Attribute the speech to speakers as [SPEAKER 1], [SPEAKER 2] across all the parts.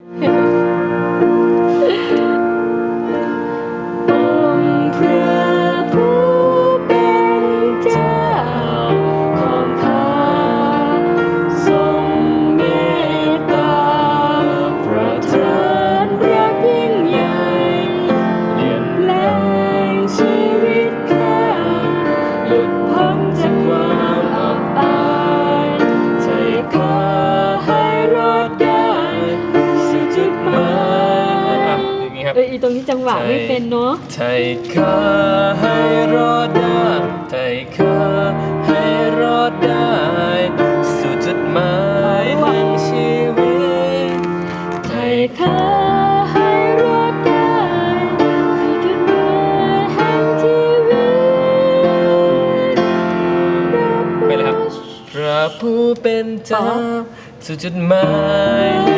[SPEAKER 1] อ ครับ เอออีตรงนี้จังหวะไม่เป็นเนาะ
[SPEAKER 2] ใจข้าให้รอดได้ใจข้าให้รอดได้ สู่จุดหมายแห่งชีวิต
[SPEAKER 1] ใจข้าให้รอดได้สู่จุดหมายแห่งชีวิต
[SPEAKER 2] ไปเลยครับพระผู้เป็นเจ้าสู่จุดหมาย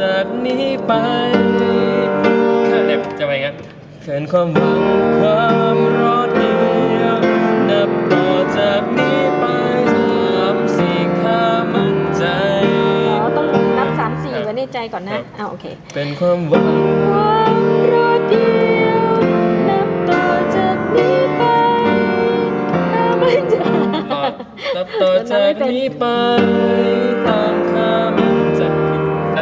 [SPEAKER 2] จากนี้ไปข้าเนี่ยจะไปงั้นเกินความหวังความรอดเดียวนับต่อจากนี้ไปสามสี่ข้ามั่นใจ
[SPEAKER 1] อ๋อต้องนับสามสี่ไว้ในใจก่อนนะอ่าโอเค
[SPEAKER 2] เป็นความหวัง
[SPEAKER 1] ความรอดเดียวนับต่อจากนี้ไปข้าไม่จ
[SPEAKER 2] นับต่อจากนี้ไปตามข้ามั่น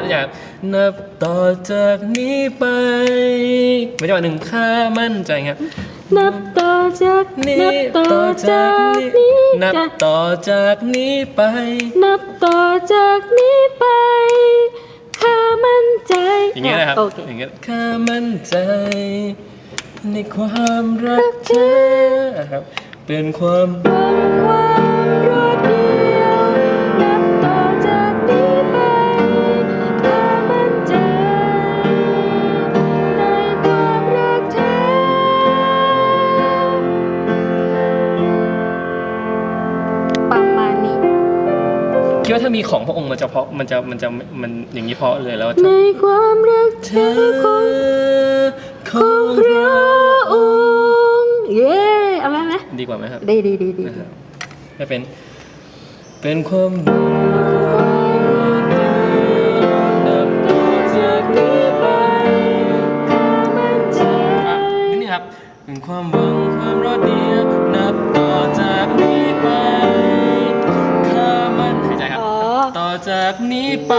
[SPEAKER 2] ใจนับอย่างนับต่อจากนี้ไปไม่ใช่ว่าหนึ่งข้ามั่นใจครับ
[SPEAKER 1] นับต่อจาก
[SPEAKER 2] นี้
[SPEAKER 1] นับต่อจากนี้
[SPEAKER 2] นับ
[SPEAKER 1] จะ
[SPEAKER 2] ต่อจากนี้ไป
[SPEAKER 1] นับต่อจากนี้ไปข้ามั่นใจ
[SPEAKER 2] อย่างเงี้ยนะครับ
[SPEAKER 1] โอเค
[SPEAKER 2] อย่างเงี้ยข้ามั่นใจ ในความรักเธอครับเป็นความ
[SPEAKER 1] คิดว่า
[SPEAKER 2] ถ้ามีของพระองค์มันจะเพราะมันจะมันจะมันอย่างนี้เพราะเลยแล้ว
[SPEAKER 1] ในความรักเธ
[SPEAKER 2] เธ
[SPEAKER 1] อ
[SPEAKER 2] อ
[SPEAKER 1] ของ
[SPEAKER 2] ข
[SPEAKER 1] ข
[SPEAKER 2] อ
[SPEAKER 1] องงพ
[SPEAKER 2] เรา
[SPEAKER 1] ระองค์เย้เอาไหมไหม
[SPEAKER 2] ดีกว่าไหมครับ
[SPEAKER 1] ดีดีดีดี
[SPEAKER 2] นะครับไม่เป็นเป็นความหวังนับต่อจากนี้ไป
[SPEAKER 1] ข้ามั่นใจ
[SPEAKER 2] อะนิดนึงครับเป็นความหวังความรอดเดียวนับต่อจากนี้ไป จากนี้ไป